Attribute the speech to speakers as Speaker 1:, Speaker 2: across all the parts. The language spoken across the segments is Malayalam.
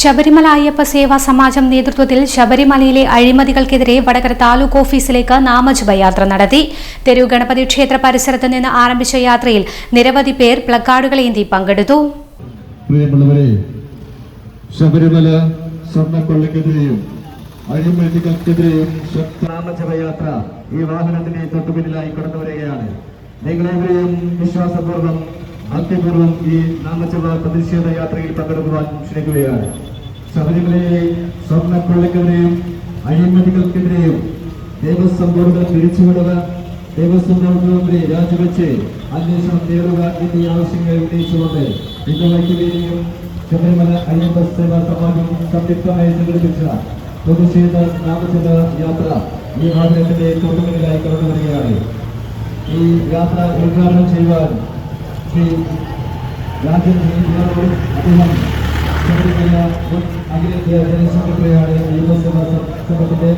Speaker 1: ശബരിമല അയ്യപ്പ സേവാ സമാജം നേതൃത്വത്തിൽ ശബരിമലയിലെ അഴിമതികൾക്കെതിരെ വടകര താലൂക്ക് ഓഫീസിലേക്ക് നാമജപയാത്ര നടത്തി. തെരു ഗണപതി ക്ഷേത്ര പരിസരത്ത് നിന്ന് ആരംഭിച്ച യാത്രയിൽ നിരവധി പേർ പ്ലക്കാർഡുകളേന്തി പങ്കെടുത്തു.
Speaker 2: ശബരിമല സ്വർണക്കൊള്ളക്കെതിരെയും അഴിമതികൾക്കെതിരെയും നാമജപയാത്ര ഈ വാഹനത്തിന്റെ തൊട്ടുപിന്നിലായി കടന്നു വരികയാണ് നിങ്ങളെവരെയും വിശ്വാസപൂർവം ഭക്തിപൂർവം ഈ നാമജപ പ്രതിഷേധ യാത്രയിൽ പങ്കെടുക്കുവാൻ ക്ഷണിക്കുകയാണ് ശബരിമലയിലെ സ്വർണക്കൊള്ളക്കെതിരെയും അഴിമതികൾക്കെതിരെയും ദേവസ്വം ബോർഡുകൾ പിരിച്ചുവിടുക ദേവസ്വം ബോർഡിനെ രാജിവെച്ച് അന്വേഷണം നേടുക എന്നീ ആവശ്യങ്ങൾ ഉന്നയിച്ചുകൊണ്ട് ഇന്ന് വൈകിയും ശബരിമല അയ്യപ്പ സേവാ സമാജം സംയുക്തമായി സംഘടിപ്പിച്ച പ്രതിഷേധ നാമജപ യാത്ര ഈ വാഹനത്തിന്റെ തൊട്ടുമുന്നിലായി കടന്നു വരികയാണ് ഈ യാത്ര ഉദ്ഘാടനം ചെയ്യുവാൻ ശ്രീ രാജൻ ജി അദ്ദേഹം അഖിലേന്ത്യാ ജനറൽ സെക്രട്ടറിയാണ് സേവാ സംഘത്തിന്റെ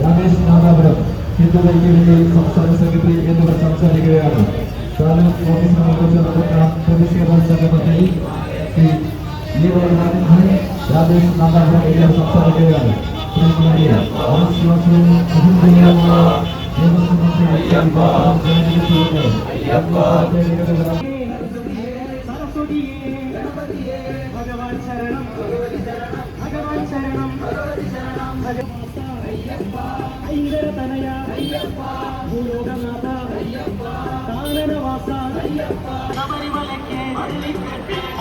Speaker 2: രാമേഷ് നാദാപുരം ഹിന്ദുക്കൾക്ക് വേണ്ടി സംസ്ഥാന സെക്രട്ടറി എന്നിവർ സംസാരിക്കുകയാണ് താലൂക്ക് ഓഫീസ് കുറിച്ച് നടക്കുന്ന പ്രതിഷേധ സംഗമത്തിൽ ശ്രീ രാമേഷ് നാദാപുരം എന്നിവർ സംസാരിക്കുകയാണ് പ്രിയമുള്ളവരെ, ആശ്വാസവും അഹിംസയുമായ பகவான் சரணம்
Speaker 3: பகவான் சரணம் ஐங்கர தனையா பூலோகநாதா தாரண வாசா சபரிமலைக்கே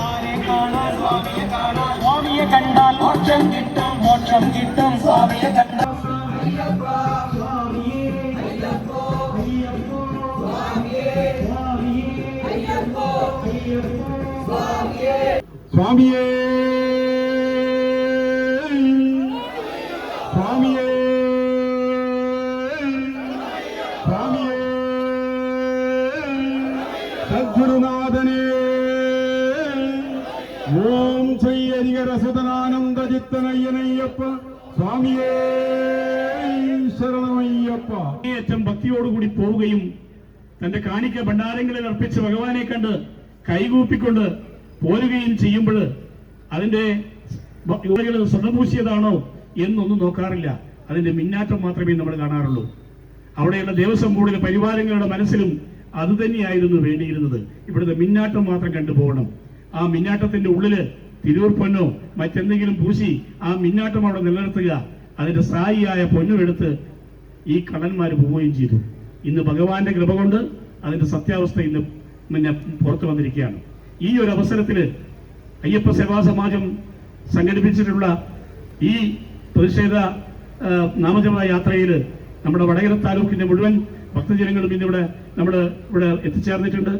Speaker 3: ஆரே காணா சுவாமிய காணா சுவாமிய கண்டால் மோட்சம் கிட்டும் மோட்சம் கிட்டும் சுவாமிய கண்டா സ്വാമിയേ. സ്വാമിയേ. സ്വാമിയേ.
Speaker 2: സദ്ഗുരുനാഥനേ. ഓം ചെയ്യരികരസുതനാനന്ദ ചിത്തനയ്യനയ്യപ്പ സ്വാമിയേ ശരണമയ്യപ്പ.
Speaker 4: ഏറ്റവും ഭക്തിയോടുകൂടി പോവുകയും തന്റെ കാണിക്ക ഭണ്ഡാരങ്ങളിൽ അർപ്പിച്ച് ഭഗവാനെ കണ്ട് കൈകൂപ്പിക്കൊണ്ട് പോരുകയും ചെയ്യുമ്പോൾ അതിന്റെ യുവതികൾ സ്വർണപൂശിയതാണോ എന്നൊന്നും നോക്കാറില്ല. അതിന്റെ മിന്നാറ്റം മാത്രമേ നമ്മൾ കാണാറുള്ളൂ. അവിടെയുള്ള ദേവസ്വം ബോർഡിലെ പരിവാരങ്ങളുടെ മനസ്സിലും അത് തന്നെയായിരുന്നു വേണ്ടിയിരുന്നത്. ഇവിടുത്തെ മിന്നാട്ടം മാത്രം കണ്ടുപോകണം ആ മിന്നാട്ടത്തിന്റെ ഉള്ളിൽ തിരൂർപ്പൊന്നോ മറ്റെന്തെങ്കിലും പൂശി ആ മിന്നാട്ടം അവിടെ നിലനിർത്തുക. അതിന്റെ സായിയായ പൊന്നു പൊന്നുമെടുത്ത് ഈ കള്ളന്മാർ പോവുകയും ചെയ്തു. ഇന്ന് ഭഗവാന്റെ കൃപ കൊണ്ട് അതിന്റെ സത്യാവസ്ഥ ഇന്ന് പിന്നെ പുറത്തു വന്നിരിക്കുകയാണ്. ഈ ഒരു അവസരത്തിൽ അയ്യപ്പ സേവാ സമാജം സംഘടിപ്പിച്ചിട്ടുള്ള ഈ പ്രതിഷേധ നാമജപ യാത്രയിൽ നമ്മുടെ വടകര താലൂക്കിന്റെ മുഴുവൻ ഭക്തജനങ്ങളും ഇന്നിവിടെ നമ്മുടെ ഇവിടെ എത്തിച്ചേർന്നിട്ടുണ്ട്.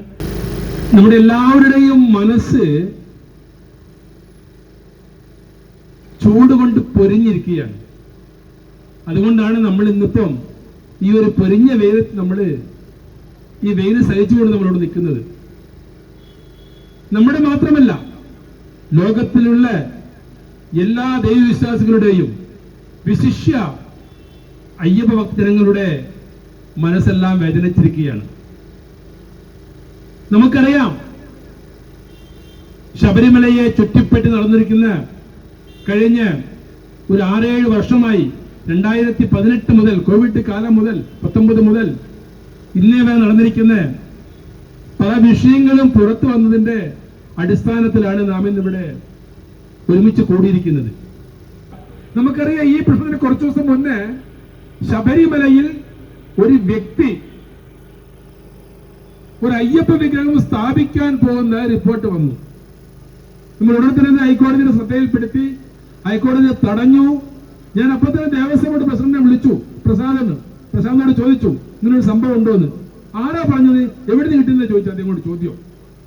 Speaker 5: നമ്മുടെ എല്ലാവരുടെയും മനസ്സ് ചൂടുകൊണ്ട് പൊരിഞ്ഞിരിക്കുകയാണ്. അതുകൊണ്ടാണ് നമ്മൾ ഇന്നിപ്പം ഈ ഒരു പൊരിഞ്ഞ വെയിലത്ത് നമ്മൾ ഈ വെയിൽ സഹിച്ചുകൊണ്ട് നമ്മളോട് നിൽക്കുന്നത്. നമ്മുടെ മാത്രമല്ല ലോകത്തിലുള്ള എല്ലാ ദൈവവിശ്വാസികളുടെയും വിശിഷ്യ അയ്യപ്പ ഭക്തനങ്ങളുടെ മനസ്സെല്ലാം വേദനിച്ചിരിക്കുകയാണ്. നമുക്കറിയാം ശബരിമലയെ ചുറ്റിപ്പറ്റി നടന്നിരിക്കുന്ന കഴിഞ്ഞ ഒരു ആറേഴ് വർഷമായി രണ്ടായിരത്തി പതിനെട്ട് മുതൽ കോവിഡ് കാലം മുതൽ പത്തൊമ്പത് മുതൽ ഇന്നേ വരെ നടന്നിരിക്കുന്ന പല വിഷയങ്ങളും പുറത്തു വന്നതിന്റെ അടിസ്ഥാനത്തിലാണ് നാം ഇന്നിവിടെ ഒരുമിച്ച് കൂടിയിരിക്കുന്നത്. നമുക്കറിയാം ഈ പ്രശ്നത്തിന് കുറച്ചു ദിവസം മുന്നേ ശബരിമലയിൽ ഒരു വ്യക്തി ഒരു അയ്യപ്പ വിഗ്രഹം സ്ഥാപിക്കാൻ പോകുന്ന റിപ്പോർട്ട് വന്നു. നമ്മൾ ഉടനെ തന്നെ ഹൈക്കോടതിയുടെ ശ്രദ്ധയിൽപ്പെടുത്തി ഹൈക്കോടതി തടഞ്ഞു. ഞാൻ അപ്പൊ തന്നെ ദേവസ്വം ബോർഡ് പ്രസിഡന്റിനെ വിളിച്ചു. പ്രസാദന് പ്രസാദിനോട് ചോദിച്ചു ഇങ്ങനൊരു സംഭവം ഉണ്ടോ എന്ന് ആരാ പറഞ്ഞത്? എവിടുന്ന് നിന്ന് കിട്ടുന്നത് ചോദിച്ചു അദ്ദേഹം കൊണ്ട് ചോദ്യം.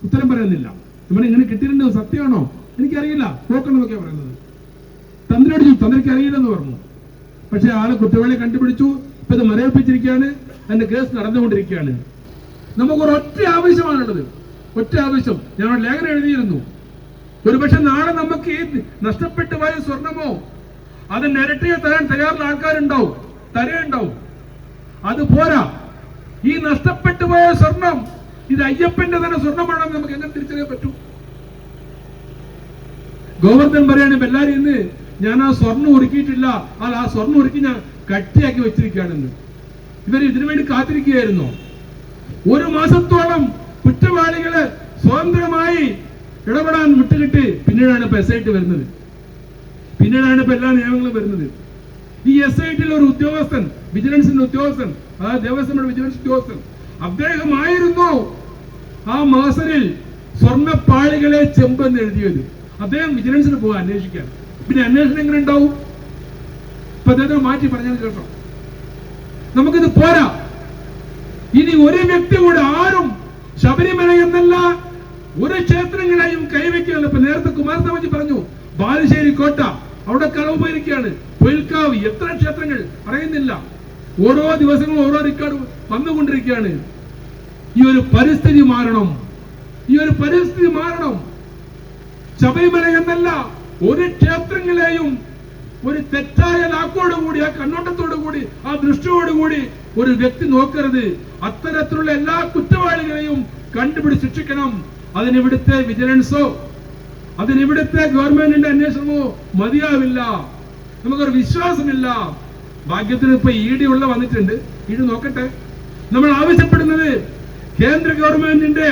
Speaker 5: ഉത്തരം പറയുന്നില്ല ഇവിടെ ഇങ്ങനെ കിട്ടിയിട്ടുണ്ട്? സത്യമാണോ? എനിക്കറിയില്ല. നോക്കണമെന്നൊക്കെ പറയുന്നത്. തന്ത്രിയോട് ചോദിച്ചു തന്ത്രിക്ക് അറിയില്ലെന്ന് പറഞ്ഞു. പക്ഷെ ആളെ കുറ്റവാളിയെ കണ്ടുപിടിച്ചു. ഇപ്പൊ ഇത് മരവിപ്പിച്ചിരിക്കുകയാണ്. അതിന്റെ കേസ് നടന്നുകൊണ്ടിരിക്കുകയാണ്. നമുക്ക് ഒരൊറ്റ ആവശ്യമാണുള്ളത്. ഒറ്റ ആവശ്യം. ഞാൻ ലേഖനം എഴുതിയിരുന്നു. ഒരുപക്ഷെ നാളെ നമുക്ക് ഈ നഷ്ടപ്പെട്ടു പോയ സ്വർണമോ? അത് നിരട്ടിയോ തരാൻ തയ്യാറുള്ള ആൾക്കാരുണ്ടാവും. തരയുണ്ടാവും. അത് പോരാ. ഈ നഷ്ടപ്പെട്ടു പോയ സ്വർണം ഇത് അയ്യപ്പന്റെ തന്നെ സ്വർണമാണെന്ന് നമുക്ക് എങ്ങനെ തിരിച്ചറിയാൻ പറ്റും? ഗോവർദ്ധൻ പറയാണ് എല്ലാരും ഇന്ന് ഞാൻ ആ സ്വർണം ഒരുക്കിയിട്ടില്ല. ആ ആ സ്വർണം ഒരുക്കി ഞാൻ കട്ടിയാക്കി വെച്ചിരിക്കുകയാണെന്ന്. ഇവർ ഇതിനു വേണ്ടി കാത്തിരിക്കുകയായിരുന്നു. ഒരു മാസത്തോളം കുറ്റവാളികൾ സ്വതന്ത്രമായി ഇടപെടാൻ വിട്ടുകിട്ട്. പിന്നീടാണ് ഇപ്പൊ എസ് ഐ ടി വരുന്നത്. പിന്നീടാണ് ഇപ്പൊ എല്ലാ നിയമങ്ങളും വരുന്നത്. ഈ എസ് ഐ ടിയിലെ ഒരു ഉദ്യോഗസ്ഥൻ വിജിലൻസിന്റെ ഉദ്യോഗസ്ഥൻ അതായത് ദേവസ്വം വിജിലൻസ് ഉദ്യോഗസ്ഥൻ അദ്ദേഹമായിരുന്നു ആ മാസറിൽ സ്വർണപ്പാളികളെ ചെമ്പെന്ന് എഴുതിയത്. അദ്ദേഹം വിജിലൻസിന് പോകാൻ അന്വേഷിക്കാൻ. പിന്നെ അന്വേഷണം എങ്ങനെ ഉണ്ടാവും? ഇപ്പൊ അദ്ദേഹത്തെ മാറ്റി പറഞ്ഞതിന് കേട്ടോ നമുക്കിത് പോരാ. ഇനി ഒരു വ്യക്തി കൂടെ ആരും ശബരിമല എന്നല്ല ഒരു ക്ഷേത്രങ്ങളെയും കൈവയ്ക്കുകയല്ല. ഇപ്പൊ നേരത്തെ കുമാരസ്വാമി പറഞ്ഞു ബാലുശ്ശേരി കോട്ട അവിടെ കളവ് പോയിരിക്കുകയാണ്. പൊയിൽക്കാവ് എത്ര ക്ഷേത്രങ്ങൾ പറയുന്നില്ല. ഓരോ ദിവസങ്ങളും ഓരോ റെക്കോർഡ് വന്നുകൊണ്ടിരിക്കുകയാണ്. ഈ ഒരു പരിസ്ഥിതി മാറണം. ഈ ഒരു പരിസ്ഥിതി മാറണം. ശബരിമല എന്നല്ല ഒരു ക്ഷേത്രങ്ങളെയും ഒരു തെറ്റായ നാക്കോടുകൂടി ആ കണ്ണോട്ടത്തോടു കൂടി ആ ദൃഷ്ടിയോടുകൂടി ഒരു വ്യക്തി നോക്കരുത്. അത്തരത്തിലുള്ള എല്ലാ കുറ്റവാളികളെയും കണ്ടുപിടിച്ച് ശിക്ഷിക്കണം. അതിനിവിടുത്തെ വിജിലൻസോ അതിനിവിടുത്തെ ഗവൺമെന്റിന്റെ അന്വേഷണമോ മതിയാവില്ല. നമുക്കൊരു വിശ്വാസമില്ല. ഭാഗ്യത്തിന് ഇപ്പൊ ഇ ഡി ഉള്ള വന്നിട്ടുണ്ട്. ഇ ഡി നോക്കട്ടെ. നമ്മൾ ആവശ്യപ്പെടുന്നത് കേന്ദ്ര ഗവൺമെന്റിന്റെ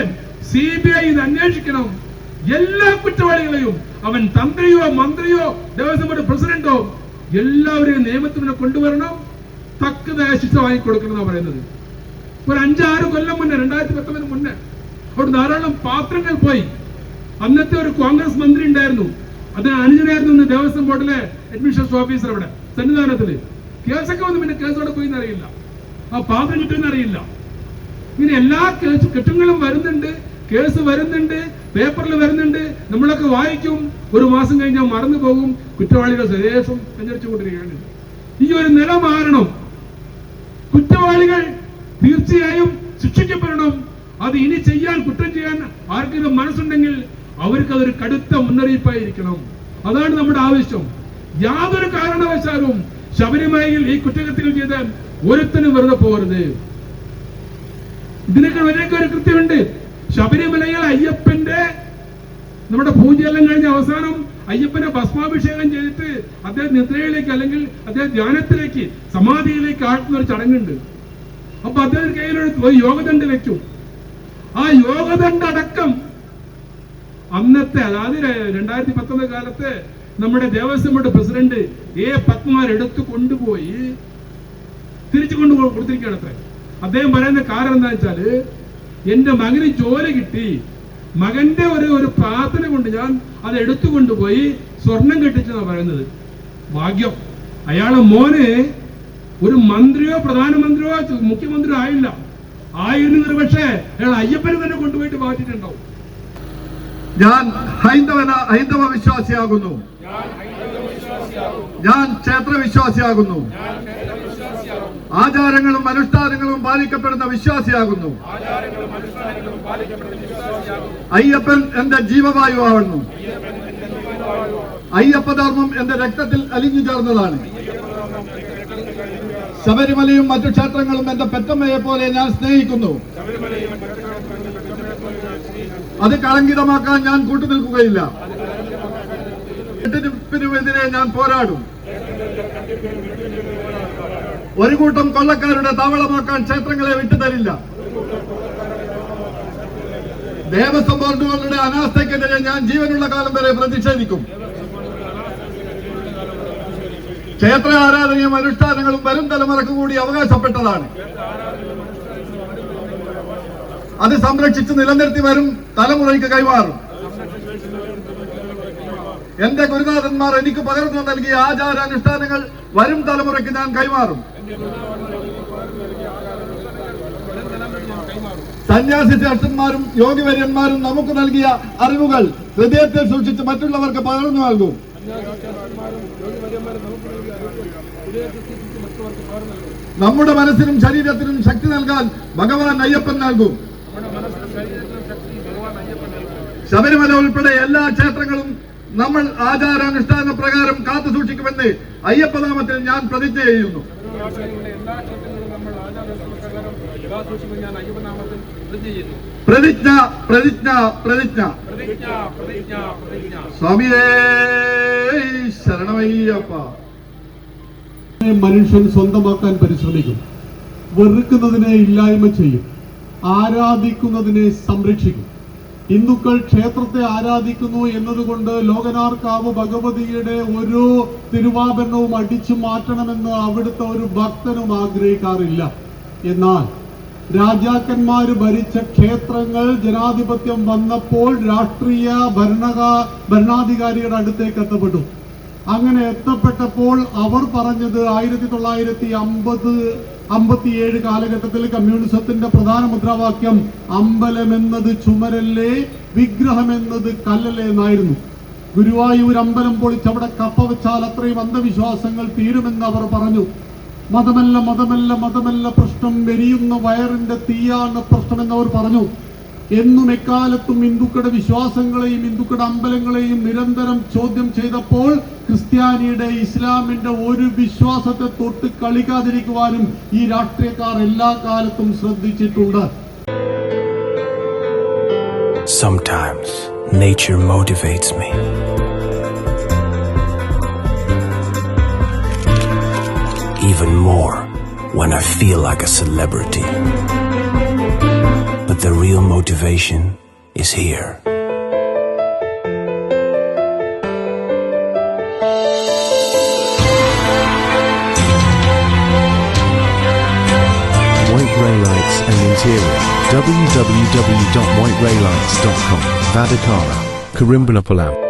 Speaker 5: സി ബി ഐ ഇത് അന്വേഷിക്കണം. എല്ലാ കുറ്റവാളികളെയും അവൻ തന്ത്രിയോ മന്ത്രിയോ ദേവസ്വം ബോർഡ് പ്രസിഡന്റോ എല്ലാവരെയും നിയമത്തിന് കൊണ്ടുവരണം. തക്കതായ ശിക്ഷ വാങ്ങിക്കൊടുക്കണം എന്നാണ് പറയുന്നത്. ഒരു അഞ്ചാറ് കൊല്ലം മുന്നേ രണ്ടായിരത്തി പത്തൊമ്പതിന് മുന്നേ അവിടെ ധാരാളം പാത്രങ്ങൾ പോയി. അന്നത്തെ ഒരു കോൺഗ്രസ് മന്ത്രി ഉണ്ടായിരുന്നു. അതിന് അനുജനായിരുന്നു ദേവസ്വം ബോർഡിലെ അഡ്മിനിസ്ട്രേഷൻ ഓഫീസർ അവിടെ സന്നിധാനത്തിൽ. കേസൊക്കെ വന്നു പിന്നെ കേസ് അവിടെ പോയി എന്നറിയില്ല ആ പാത്രം കിട്ടുമെന്ന് അറിയില്ല. ഇങ്ങനെ എല്ലാ കേസ് കെട്ടുകളും വരുന്നുണ്ട് കേസ് വരുന്നുണ്ട് പേപ്പറിൽ വരുന്നുണ്ട്. നമ്മളൊക്കെ വായിക്കും. ഒരു മാസം കഴിഞ്ഞാൽ മറന്നു പോകും. കുറ്റവാളികൾ സ്വദേശം സഞ്ചരിച്ചുകൊണ്ടിരിക്കുകയാണ് ഈ ഒരു നില മാറണം. കുറ്റവാളികൾ തീർച്ചയായും ശിക്ഷിക്കപ്പെടണം. അത് ഇനി ചെയ്യാൻ കുറ്റം ചെയ്യാൻ ആർക്കെങ്കിലും മനസ്സുണ്ടെങ്കിൽ അവർക്ക് അതൊരു കടുത്ത മുന്നറിയിപ്പായിരിക്കണം. അതാണ് നമ്മുടെ ആവശ്യം. യാതൊരു കാരണവശാലും ശബരിമലയിൽ ഈ കുറ്റകൃത്യങ്ങൾ ചെയ്ത ഒരുത്തനും വെറുതെ പോകരുത്. ഇതിനൊക്കെ വരെയൊക്കെ ഒരു കൃത്യമുണ്ട്. ശബരിമലയിൽ അയ്യപ്പന്റെ നമ്മുടെ പൂജയെല്ലാം കഴിഞ്ഞ അവസാനം അയ്യപ്പനെ ഭസ്മാഭിഷേകം ചെയ്തിട്ട് അദ്ദേഹം നിദ്രയിലേക്ക് അല്ലെങ്കിൽ അദ്ദേഹം ധ്യാനത്തിലേക്ക് സമാധിയിലേക്ക് ആട്ടുന്ന ഒരു ചടങ്ങുണ്ട്. അപ്പൊ അദ്ദേഹം കയ്യിലൊരു യോഗദണ്ഡ് വെച്ചു ആ യോഗദണ്ഡ് അടക്കം അന്നത്തെ അതായത് രണ്ടായിരത്തി പത്തൊമ്പത് കാലത്ത് നമ്മുടെ ദേവസ്വം ബോർഡ് പ്രസിഡന്റ് എ പത്മാർ എടുത്തു കൊണ്ടുപോയി തിരിച്ചു കൊണ്ടു കൊടുത്തിരിക്കുകയാണ് അത്ര. അദ്ദേഹം പറയുന്ന കാരണം എന്താ വെച്ചാൽ എന്റെ മകന് ജോലി കിട്ടി. മകന്റെ ഒരു ഒരു പ്രാർത്ഥന കൊണ്ട് ഞാൻ അത് എടുത്തു കൊണ്ടുപോയി സ്വർണം കെട്ടിച്ചെന്നാണ് പറയുന്നത്. ഭാഗ്യം. അയാളെ മോന് ഒരു മന്ത്രിയോ പ്രധാനമന്ത്രിയോ മുഖ്യമന്ത്രിയോ ആയില്ല. ആയിരുന്നു പക്ഷേ അയാൾ അയ്യപ്പനെ തന്നെ കൊണ്ടുപോയിട്ട് മാറ്റിയിട്ടുണ്ടാവും.
Speaker 6: ഞാൻ ഹൈന്ദവന ഹൈന്ദവ വിശ്വാസിയാകുന്നു. ഞാൻ ക്ഷേത്ര വിശ്വാസിയാകുന്നു. ആചാരങ്ങളും അനുഷ്ഠാനങ്ങളും പാലിക്കപ്പെടുന്ന വിശ്വാസിയാകുന്നു. അയ്യപ്പൻ എന്റെ ജീവവായു ആവുന്നു അയ്യപ്പധർമ്മം എന്റെ രക്തത്തിൽ അലിഞ്ഞു ചേർന്നതാണ്. ശബരിമലയും മറ്റു ക്ഷേത്രങ്ങളും എന്റെ പെറ്റമ്മയെ പോലെ ഞാൻ സ്നേഹിക്കുന്നു. അത് കളങ്കിതമാക്കാൻ ഞാൻ കൂട്ടുനിൽക്കുകയില്ല. എതിരെ ഞാൻ പോരാടും. ഒരു കൂട്ടം കൊള്ളക്കാരുടെ താവളമാക്കാൻ ക്ഷേത്രങ്ങളെ വിട്ടുതരില്ല. ദേവസ്വം ബോർഡുകളുടെ അനാസ്ഥയ്ക്കെതിരെ ഞാൻ ജീവനുള്ള കാലം വരെ പ്രതിഷേധിക്കും. ക്ഷേത്ര ആരാധനയും അനുഷ്ഠാനങ്ങളും വരും തലമുറയ്ക്ക് കൂടി അവകാശപ്പെട്ടതാണ്. അത് സംരക്ഷിച്ച് നിലനിർത്തി വരും തലമുറയ്ക്ക് കൈമാറും. എന്റെ ഗുരുനാഥന്മാർ എനിക്ക് പകർന്നു നൽകിയ ആചാരാനുഷ്ഠാനങ്ങൾ വരും തലമുറയ്ക്ക് ഞാൻ കൈമാറും. സന്യാസി ചേട്ടന്മാരും യോഗിവര്യന്മാരും നമുക്ക് നൽകിയ അറിവുകൾ ഹൃദയത്തിൽ സൂക്ഷിച്ച് മറ്റുള്ളവർക്ക് പകർന്നു നൽകും. നമ്മുടെ മനസ്സിനും ശരീരത്തിനും ശക്തി നൽകാൻ ഭഗവാൻ അയ്യപ്പൻ നൽകും. ശബരിമല ഉൾപ്പെടെ എല്ലാ ക്ഷേത്രങ്ങളും നമ്മൾ ആചാരാനുഷ്ഠാന പ്രകാരം കാത്തു സൂക്ഷിക്കുമെന്ന് അയ്യപ്പനാമത്തിൽ ഞാൻ പ്രതിജ്ഞ ചെയ്യുന്നു
Speaker 5: പ്രതിജ്ഞ
Speaker 2: പ്രതിജ്ഞ പ്രതിജ്ഞ. സ്വാമിയേ ശരണമയ്യപ്പ.
Speaker 7: മനുഷ്യൻ സ്വന്തമാക്കാൻ പരിശ്രമിക്കും. വെറുക്കുന്നതിനെ ഇല്ലായ്മ ചെയ്യും. ആരാധിക്കുന്നതിനെ സംരക്ഷിക്കും. ഹിന്ദുക്കൾ ക്ഷേത്രത്തെ ആരാധിക്കുന്നു എന്നതുകൊണ്ട് ലോകനാർക്കാവ് ഭഗവതിയുടെ ഓരോ തിരുവാഭരണവും അടിച്ചു മാറ്റണമെന്ന് അവിടുത്തെ ഒരു ഭക്തനും ആഗ്രഹിക്കാറില്ല. എന്നാൽ രാജാക്കന്മാർ ഭരിച്ച ക്ഷേത്രങ്ങൾ ജനാധിപത്യം വന്നപ്പോൾ രാഷ്ട്രീയ ഭരണകാ ഭരണാധികാരിയുടെ അടുത്തേക്ക് എത്തപ്പെട്ടു. അങ്ങനെ എത്തപ്പെട്ടപ്പോൾ അവർ പറഞ്ഞത് ആയിരത്തി തൊള്ളായിരത്തി അമ്പത് അമ്പത്തിയേഴ് കാലഘട്ടത്തിൽ കമ്മ്യൂണിസത്തിന്റെ പ്രധാന മുദ്രാവാക്യം അമ്പലം എന്നത് ചുമരല്ലേ വിഗ്രഹം എന്നത് കല്ലല്ലേ എന്നായിരുന്നു. ഗുരുവായൂർ അമ്പലം പൊളിച്ചവിടെ കപ്പ വെച്ചാൽ അത്രയും അന്ധവിശ്വാസങ്ങൾ തീരുമെന്ന് അവർ പറഞ്ഞു. മതമല്ല മതമല്ല മതമല്ല പ്രശ്നം വെരിയുന്ന വയറിന്റെ തീയാണ് പ്രശ്നമെന്ന് അവർ പറഞ്ഞു. എന്നും എക്കാലത്തും ഹിന്ദുക്കളുടെ വിശ്വാസങ്ങളെയും ഹിന്ദുക്കളുടെ അമ്പലങ്ങളെയും നിരന്തരം ചോദ്യം ചെയ്തപ്പോൾ ക്രിസ്ത്യാനിയുടെ ഇസ്ലാമിന്റെ ഒരു വിശ്വാസത്തെ തൊട്ട് കളിക്കാതിരിക്കുവാനും ഈ രാഷ്ട്രീയക്കാർ എല്ലാ കാലത്തും ശ്രദ്ധിച്ചിട്ടുണ്ട്
Speaker 8: Sometimes nature motivates me. Even more when I feel like a celebrity. The real motivation is here.
Speaker 9: White Ray Lights and Interior. www.whiteraylights.com. Vadakara. Karimbalapallam.